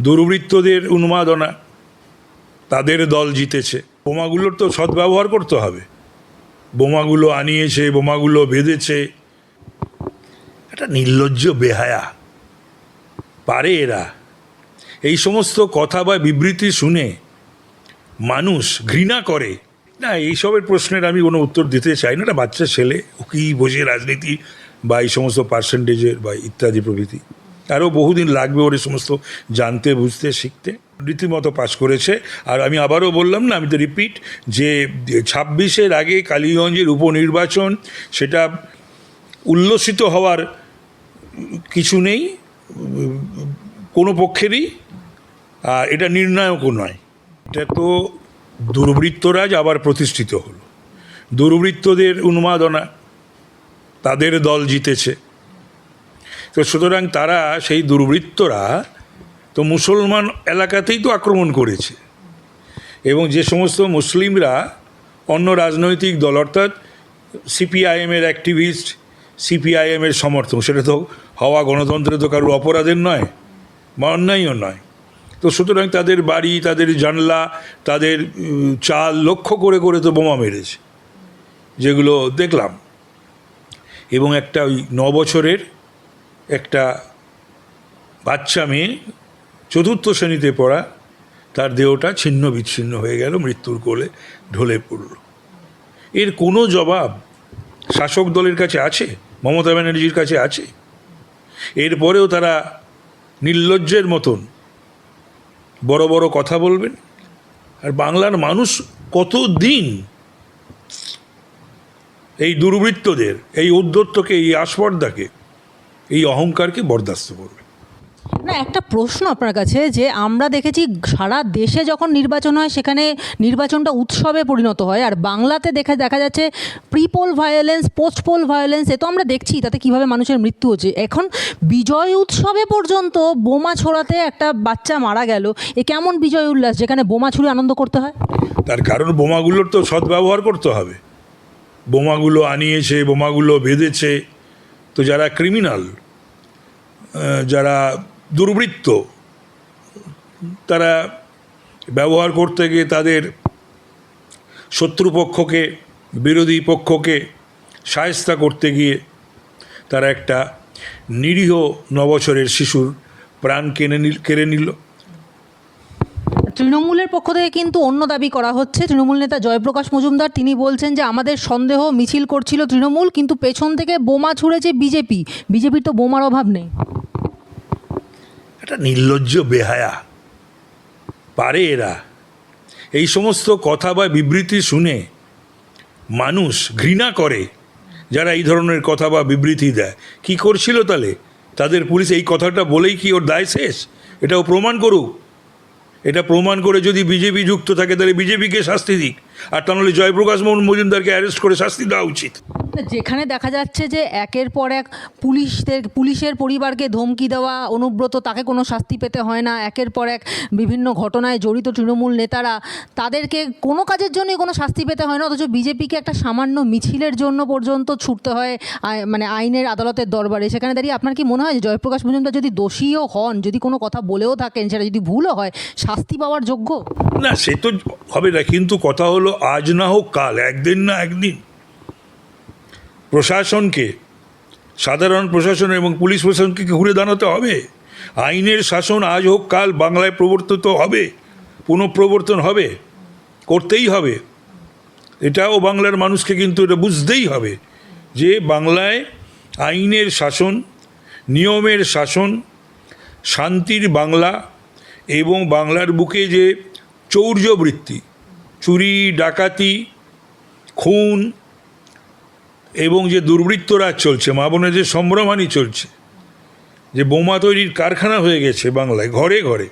দুর্বৃত্তদের উন্মাদনা তাদের দল জিতেছে। বোমাগুলোর তো সদ্ব্যবহার করতে হবে। বোমাগুলো আনিয়েছে, বোমাগুলো বেঁধেছে। একটা নির্লজ্জ বেহায়া। পারে এরা। এই সমস্ত কথা বা বিবৃতি শুনে মানুষ ঘৃণা করে। না, এইসবের প্রশ্নের আমি কোনো উত্তর দিতে চাই না। বাচ্চা ছেলে, ও কি বোঝে রাজনীতি বা এই সমস্ত পার্সেন্টেজের বা ইত্যাদি প্রভৃতি। আরও বহুদিন লাগবে ওর সমস্ত জানতে, বুঝতে, শিখতে। রীতিমতো পাস করেছে। আর আমি আবারও বললাম না, আমি তো রিপিট যে ছাব্বিশের আগে কালীগঞ্জের উপনির্বাচন, সেটা উল্লসিত হওয়ার কিছু নেই, কোনো পক্ষেরই, আর এটা নির্ণায়কও নয়। এটা তো দুর্বৃত্তরাজ আবার প্রতিষ্ঠিত হলো। দুর্বৃত্তদের উন্মাদনা তাদের দল জিতেছে। তো সুতরাং তারা, সেই দুর্বৃত্তরা তো মুসলমান এলাকাতেই তো আক্রমণ করেছে। এবং যে সমস্ত মুসলিমরা, অন্য রাজনৈতিক দল অর্থাৎ সিপিআইএমের অ্যাক্টিভিস্ট সিপিআইএমের সমর্থক, সেটা তো হওয়া গণতন্ত্রে তো কারোর অপরাধের নয়, বা অন্যায়ও নয়। তো সুতরাং তাদের বাড়ি, তাদের জানলা, তাদের চাল লক্ষ্য করে করে তো বোমা মেরেছে, যেগুলো দেখলাম। এবং একটা ওই ন বছরের একটা বাচ্চা মেয়ে চতুর্থ শ্রেণীতে পড়া, তার দেহটা ছিন্ন বিচ্ছিন্ন হয়ে গেল, মৃত্যুর কোলে ঢলে পড়ল। এর কোনো জবাব শাসক দলের কাছে আছে? মমতা ব্যানার্জির কাছে আছে? এরপরেও তারা নির্লজ্জের মতন বড় বড় কথা বলবেন? আর বাংলার মানুষ কত দিন এই দুর্বৃত্তদের, এই উদ্যত্তকে এই আস্পর্দাকে এই অহংকারকে বরদাস্ত করবে। না একটা প্রশ্ন আপনার কাছে যে আমরা দেখেছি সারা দেশে যখন নির্বাচন হয় সেখানে নির্বাচনটা উৎসবে পরিণত হয় আর বাংলাতে দেখা দেখা যাচ্ছে prepoll violence post poll violence এ তো আমরা দেখছি তাতে কীভাবে মানুষের মৃত্যু হচ্ছে। এখন বিজয় উৎসবে পর্যন্ত বোমা ছোড়াতে একটা বাচ্চা মারা গেল এ কেমন বিজয় উল্লাস যেখানে বোমা ছুড়ে আনন্দ করতে হয়? তার কারণ বোমাগুলোর তো সদ্ব্যবহার করতে হবে। বোমাগুলো আনিয়েছে বোমাগুলো বেঁধেছে। তো যারা ক্রিমিনাল যারা দুর্বৃত্ত, তারা ব্যবহার করতে গিয়ে তাদের শত্রুপক্ষকে বিরোধী পক্ষকে সায়স্তা করতে গিয়ে তারা একটা নিরীহ নবছরের শিশুর প্রাণ কেনে নিল, কেড়ে নিল। তৃণমূলের পক্ষ থেকে কিন্তু অন্য দাবি করা হচ্ছে। তৃণমূল নেতা জয়প্রকাশ মজুমদার, তিনি বলছেন যে, আমাদের সন্দেহ মিছিল করছিল তৃণমূল, কিন্তু পেছন থেকে বোমা ছুঁড়েছে বিজেপি। বিজেপির তো বোমার অভাব নেই। একটা নির্লজ্জ বেহায়া। পারে এরা। এই সমস্ত কথা বা বিবৃতি শুনে মানুষ ঘৃণা করে যারা এই ধরনের কথা বা বিবৃতি দেয়। কি করছিল তাহলে? তাদের পুলিশ এই কথাটা বলেই কি ওর দায় শেষ? এটাও প্রমাণ করুক। এটা প্রমাণ করে যদি বিজেপি যুক্ত থাকে তাহলে বিজেপিকে শাস্তি দিক। আর তা নাহলে জয়প্রকাশ মোহন মজুমদারকে অ্যারেস্ট করে শাস্তি দেওয়া উচিত। যেখানে দেখা যাচ্ছে যে একের পর এক পুলিশদের পুলিশের পরিবারকে ধমকি দেওয়া অনুব্রত তাকে কোনো শাস্তি পেতে হয় না। একের পর এক বিভিন্ন ঘটনায় জড়িত তৃণমূল নেতারা তাদেরকে কোনো কাজের জন্যই কোনো শাস্তি পেতে হয় না অথচ বিজেপিকে একটা সামান্য মিছিলের জন্য পর্যন্ত ছুটতে হয় মানে আইনের আদালতের দরবারে। সেখানে দাঁড়িয়ে আপনার কি মনে হয় যে জয়প্রকাশ মজুমদার যদি দোষীও হন যদি কোনো কথা বলেও থাকেন সেটা যদি ভুলও হয় শাস্তি পাওয়ার যোগ্য? না সে তো হবে না কিন্তু কথা হলো আজ না হোক কাল, একদিন না একদিন। প্রশাসনকে, সাধারণ প্রশাসন এবং পুলিশ প্রশাসনকে ঘুরে দাঁড়াতে হবে? আইনের শাসন আজ হোক কাল বাংলায় প্রবর্তিত হবে, পুনঃপ্রবর্তন হবে, করতেই হবে। এটাও বাংলার মানুষকে কিন্তু এটা বুঝতেই হবে যে বাংলায় আইনের শাসন, নিয়মের শাসন, শান্তির বাংলা এবং বাংলার বুকে যে চৌর্যবৃত্তি চুরি ডাকাতি, খুন এবং যে দুর্বৃত্তরাজ চলছে, মা যে সম্ভ্রমানি চলছে, যে বোমা তৈরির কারখানা হয়ে গেছে বাংলায়, ঘরে ঘরে,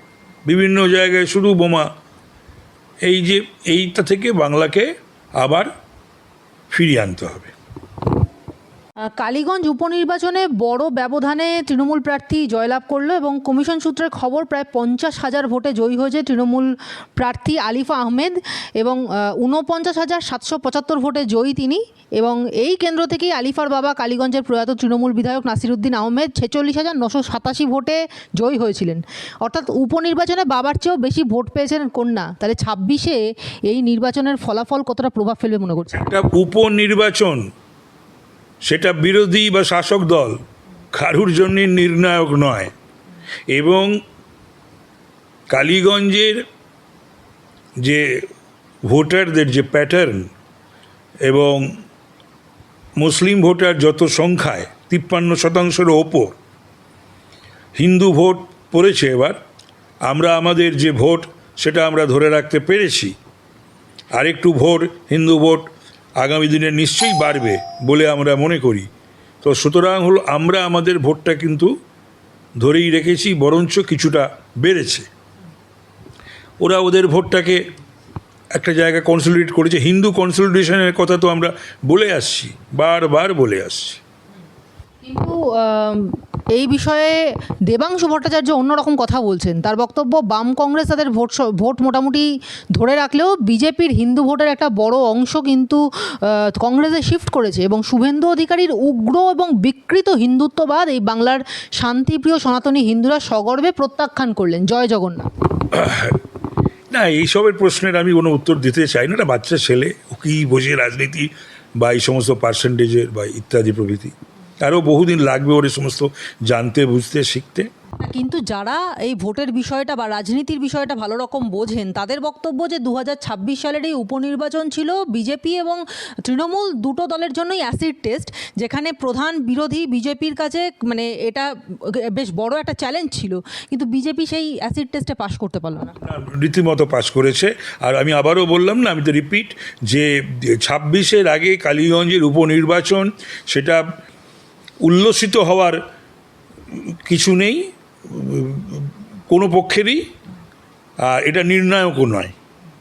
বিভিন্ন জায়গায় শুধু বোমা, এই যে এইটা থেকে বাংলাকে আবার ফিরিয়ে আনতে হবে। কালীগঞ্জ উপনির্বাচনে বড় ব্যবধানে তৃণমূল প্রার্থী জয়লাভ করল এবং কমিশন সূত্রের খবর, প্রায় পঞ্চাশ হাজার ভোটে জয়ী হয়েছে তৃণমূল প্রার্থী আলিফা আহমেদ এবং ঊনপঞ্চাশ হাজার সাতশো পঁচাত্তর ভোটে জয়ী তিনি এবং এই কেন্দ্র থেকেই আলিফার বাবা কালীগঞ্জের প্রয়াত তৃণমূল বিধায়ক নাসিরুদ্দিন আহমেদ ছেচল্লিশ হাজার নশো সাতাশি ভোটে জয়ী হয়েছিলেন। অর্থাৎ উপনির্বাচনে বাবার চেয়েও বেশি ভোট পেয়েছেন কন্যা। তাহলে ছাব্বিশে এই নির্বাচনের ফলাফল কতটা প্রভাব ফেলবে মনে করছে উপনির্বাচন সেটা বিরোধী বা শাসক দল, কারুর জন্য নির্ণায়ক নয়। এবং কালীগঞ্জের যে ভোটারদের যে প্যাটার্ন এবং মুসলিম ভোটার যত সংখ্যায়, তিপ্পান্ন শতাংশের ওপর, হিন্দু ভোট পড়েছে এবার, আমরা আমাদের যে ভোট সেটা আমরা ধরে রাখতে পেরেছি। আরেকটু ভোট, হিন্দু ভোট আগামী দিনে নিশ্চয়ই বাড়বে বলে আমরা মনে করি। তো সুতরাং হলো আমরা আমাদের ভোটটা কিন্তু ধরেই রেখেছি, বরঞ্চ কিছুটা বেড়েছে। ওরা ওদের ভোটটাকে একটা জায়গা কনসলিডেট করেছে। হিন্দু কনসলিডেশনের কথা তো আমরা বলে আসছি, বারবার বলে আসছি। কিন্তু এই বিষয়ে দেবাংশু ভট্টাচার্য অন্যরকম কথা বলছেন। তার বক্তব্য, বাম কংগ্রেস তাদের ভোট ভোট মোটামুটি ধরে রাখলেও বিজেপির হিন্দু ভোটের একটা বড় অংশ কিন্তু কংগ্রেসে শিফট করেছে এবং শুভেন্দু অধিকারীর উগ্র এবং বিকৃত হিন্দুত্ববাদ এই বাংলার শান্তিপ্রিয় সনাতনী হিন্দুরা সগর্বে প্রত্যাখ্যান করলেন। জয় জগন্নাথ। না, এইসবের প্রশ্নের আমি কোনো উত্তর দিতে চাই না। বাচ্চা ছেলে, ও কী বোঝে রাজনীতি বা এই সমস্ত পার্সেন্টেজের বা ইত্যাদি প্রভৃতি। আরও বহুদিন লাগবে ওর এই সমস্ত জানতে বুঝতে শিখতে। কিন্তু যারা এই ভোটের বিষয়টা বা রাজনীতির বিষয়টা ভালো রকম বোঝেন তাদের বক্তব্য যে দু হাজার ছাব্বিশ সালের এই উপনির্বাচন ছিল বিজেপি এবং তৃণমূল দুটো দলের জন্যই অ্যাসিড টেস্ট যেখানে প্রধান বিরোধী বিজেপির কাছে মানে এটা বেশ বড় একটা চ্যালেঞ্জ ছিল। কিন্তু বিজেপি সেই অ্যাসিড টেস্টে পাশ করতে পারল না। রীতিমতো পাস করেছে। আর আমি আবারও বললাম না আমি তো রিপিট যে ছাব্বিশের আগে কালীগঞ্জের উপনির্বাচন সেটা উল্লসিত হওয়ার কিছু নেই কোনো পক্ষেরই এটা নির্ণায়কও নয়।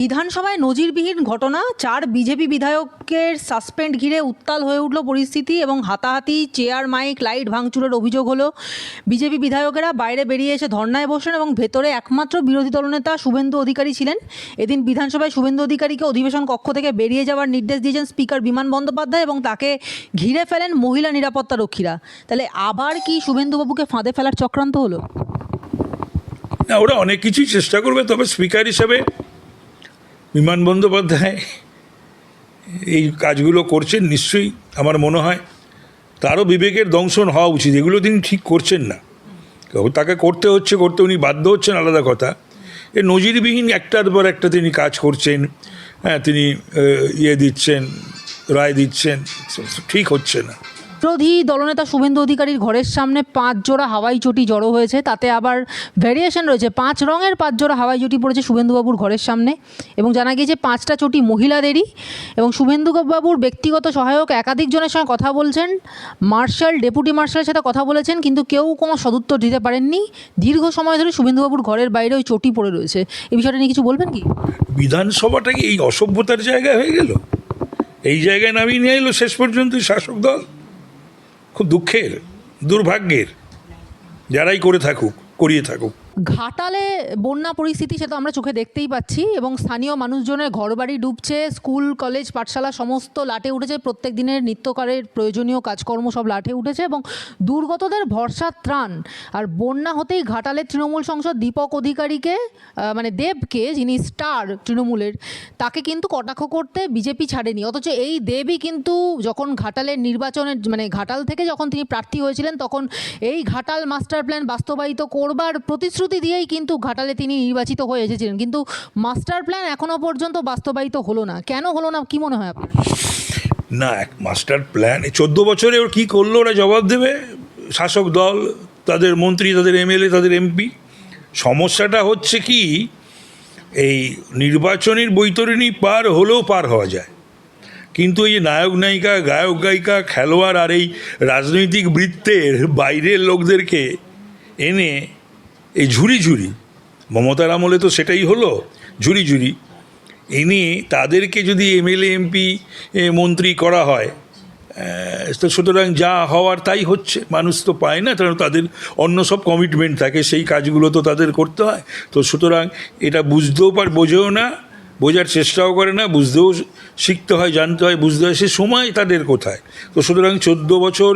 বিধানসভায় নজিরবিহীন ঘটনা, চার বিজেপি বিধায়কের সাসপেন্ড ঘিরে উত্তাল হয়ে উঠল পরিস্থিতি এবং হাতাহাতি চেয়ার, মাইক, লাইট ভাঙচুরের অভিযোগ হলো। বিজেপি বিধায়কেরা বাইরে বেরিয়ে এসে ধর্নায় বসেন এবং ভেতরে একমাত্র বিরোধী দলনেতা শুভেন্দু অধিকারী ছিলেন। এদিন বিধানসভায় শুভেন্দু অধিকারীকে অধিবেশন কক্ষ থেকে বেরিয়ে যাওয়ার নির্দেশ দিয়েছেন স্পিকার বিমান বন্দ্যোপাধ্যায় এবং তাকে ঘিরে ফেলেন মহিলা নিরাপত্তা রক্ষীরা। তাহলে আবার কি শুভেন্দুবাবুকে ফাঁদে ফেলার চক্রান্ত হলো? না, ওরা অনেক কিছুই চেষ্টা করবে, তবে স্পিকার হিসাবে বিমান বন্দ্যোপাধ্যায় এই কাজগুলো করছেন নিশ্চয়ই আমার মনে হয়। তারও বিবেকের দংশন হওয়া উচিত, এগুলো তিনি ঠিক করছেন না। তাকে করতে হচ্ছে, করতে উনি বাধ্য হচ্ছেন আলাদা কথা। এ নজিরবিহীন একটার পর একটা তিনি কাজ করছেন হ্যাঁ তিনি ইয়ে দিচ্ছেন, রায় দিচ্ছেন, ঠিক হচ্ছে না। বিরোধী দলনেতা শুভেন্দু অধিকারীর ঘরের সামনে পাঁচ জোড়া হাওয়াই চটি জড়ো হয়েছে। তাতে আবার ভ্যারিয়েশন রয়েছে। পাঁচ রঙের পাঁচ জোড়া হাওয়াই চটি পড়েছে শুভেন্দুবাবুর ঘরের সামনে এবং জানা গিয়েছে পাঁচটা চটি মহিলাদেরই এবং শুভেন্দুবাবুর ব্যক্তিগত সহায়ক একাধিক জনের সঙ্গে কথা বলছেন। মার্শাল, ডেপুটি মার্শালের সাথে কথা বলেছেন কিন্তু কেউ কোনো সদুত্তর দিতে পারেননি। দীর্ঘ সময় ধরে শুভেন্দুবাবুর ঘরের বাইরে ওই চটি পড়ে রয়েছে। এই বিষয়টা নিয়ে কিছু বলবেন কি? বিধানসভাটা কি এই অসভ্যতার জায়গা হয়ে গেল? এই জায়গায় নামিয়ে নিয়ে এলো শেষ পর্যন্ত শাসক দল? খুব দুঃখের দুর্ভাগ্যের। যারাই করে থাকুক করিয়ে থাকুক। ঘাটালে বন্যা পরিস্থিতি সেটা আমরা চোখে দেখতেই পাচ্ছি এবং স্থানীয় মানুষজনের ঘরবাড়ি ডুবছে, স্কুল, কলেজ, পাঠশালা সমস্ত লাটে উঠেছে। প্রত্যেক দিনের নিত্যকারের প্রয়োজনীয় কাজকর্ম সব লাটে উঠেছে এবং দুর্গতদের ভরসা ত্রাণ। আর বন্যা হতেই ঘাটালের তৃণমূল সংসদ দীপক অধিকারীকে মানে দেবকে, যিনি স্টার তৃণমূলের, তাকে কিন্তু কটাক্ষ করতে বিজেপি ছাড়েনি। অথচ এই দেবই কিন্তু যখন ঘাটালের নির্বাচনের মানে ঘাটাল থেকে যখন তিনি প্রার্থী হয়েছিলেন, তখন এই ঘাটাল মাস্টার প্ল্যান বাস্তবায়িত করবার প্রতিশ্রুতি দিয়েই কিন্তু ঘাটালে তিনি নির্বাচিত হয়ে এসেছিলেন। কিন্তু মাস্টার প্ল্যান এখনও পর্যন্ত বাস্তবায়িত হলো না। কেন হলো না? কি মনে হয় আপনার? না, এক মাস্টার প্ল্যান চোদ্দ বছরে ওর কী করল? ওরা জবাব দেবে। শাসক দল, তাদের মন্ত্রী, তাদের এমএলএ, তাদের এমপি। সমস্যাটা হচ্ছে কি, এই নির্বাচনের বৈতরণী পার হলেও পার হওয়া যায়। কিন্তু এই নায়ক নায়িকা, গায়ক গায়িকা, খেলোয়াড় আর এই রাজনৈতিক বৃত্তের বাইরের লোকদেরকে এনে এই ঝুড়ি ঝুড়ি মমতার আমলে তো সেটাই হলো ঝুড়ি ঝুড়ি এনে তাদেরকে যদি এমএলএ, এমপি মন্ত্রী করা হয় তো সুতরাং যা হওয়ার তাই হচ্ছে। মানুষ তো পায় না কারণ তাদের অন্য সব কমিটমেন্ট থাকে, সেই কাজগুলো তো তাদের করতে হয়। তো সুতরাং এটা বুঝতেও পার, বোঝেও না, বোঝার চেষ্টাও করে না, বুঝতেও শিখতে হয়, জানতে হয়, বুঝতে হয়, সে সময় তাদের কোথায়। তো সুতরাং চোদ্দ বছর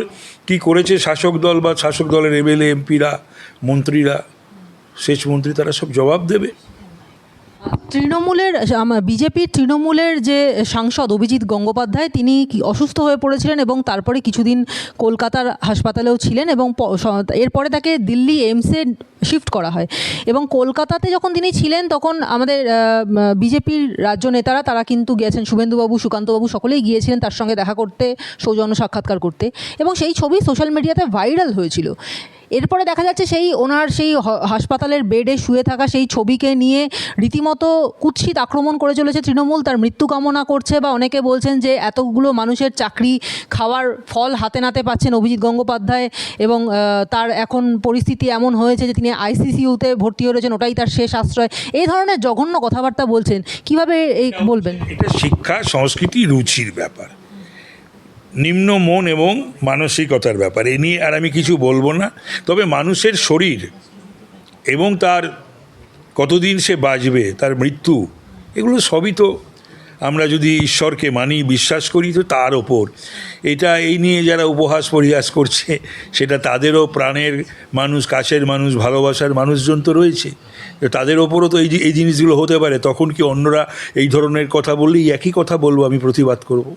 কি করেছে শাসক দল বা শাসক দলের এমএলএ, এমপিরা, মন্ত্রীরা? সেচ মন্ত্রী তারা সব জবাব দেবে। তৃণমূলের বিজেপির তৃণমূলের যে সাংসদ অভিজিৎ গঙ্গোপাধ্যায়, তিনি অসুস্থ হয়ে পড়েছিলেন এবং তারপরে কিছুদিন কলকাতার হাসপাতালেও ছিলেন এবং এরপরে তাকে দিল্লি এইমসে শিফট করা হয়। এবং কলকাতাতে যখন তিনি ছিলেন, তখন আমাদের বিজেপির রাজ্য নেতারা, তারা কিন্তু গিয়েছেন। শুভেন্দুবাবু, সুকান্তবাবু সকলেই গিয়েছিলেন তার সঙ্গে দেখা করতে, সৌজন্য সাক্ষাৎকার করতে। এবং সেই ছবি সোশ্যাল মিডিয়াতে ভাইরাল হয়েছিল। এরপরে দেখা যাচ্ছে সেই ওনার সেই হাসপাতালের বেডে শুয়ে থাকা সেই ছবিকে নিয়ে রীতিমতো কুৎসিত আক্রমণ করে চলেছে তৃণমূল। তার মৃত্যু কামনা করছে বা অনেকে বলছেন যে এতগুলো মানুষের চাকরি খাওয়ার ফল হাতে নাতে পাচ্ছেন অভিজিৎ গঙ্গোপাধ্যায় এবং তার এখন পরিস্থিতি এমন হয়েছে যে তিনি আইসিসিউতে ভর্তি হয়েছেন ওটাই তার শেষ আশ্রয়। এই ধরনের জঘন্য কথাবার্তা বলছেন। কীভাবে এই বলবেন? এটা শিক্ষা সংস্কৃতি রুচির ব্যাপার। নিম্ন মন এবং মানসিকতার ব্যাপার। এ নিয়ে আর আমি কিছু বলব না। তবে মানুষের শরীর এবং তার কতদিন সে বাঁচবে, তার মৃত্যু, এগুলো সবই তো আমরা যদি ঈশ্বরকে মানি, বিশ্বাস করি, তো তার ওপর। এটা এই নিয়ে যারা উপহাস পরিহাস করছে, সেটা তাদেরও প্রাণের মানুষ, কাছের মানুষ, ভালোবাসার মানুষজন তো রয়েছে। তাদের ওপরও তো এই এই জিনিসগুলো হতে পারে। তখন কি অন্যরা এই ধরনের কথা বললেই একই কথা বলব আমি প্রতিবাদ করব?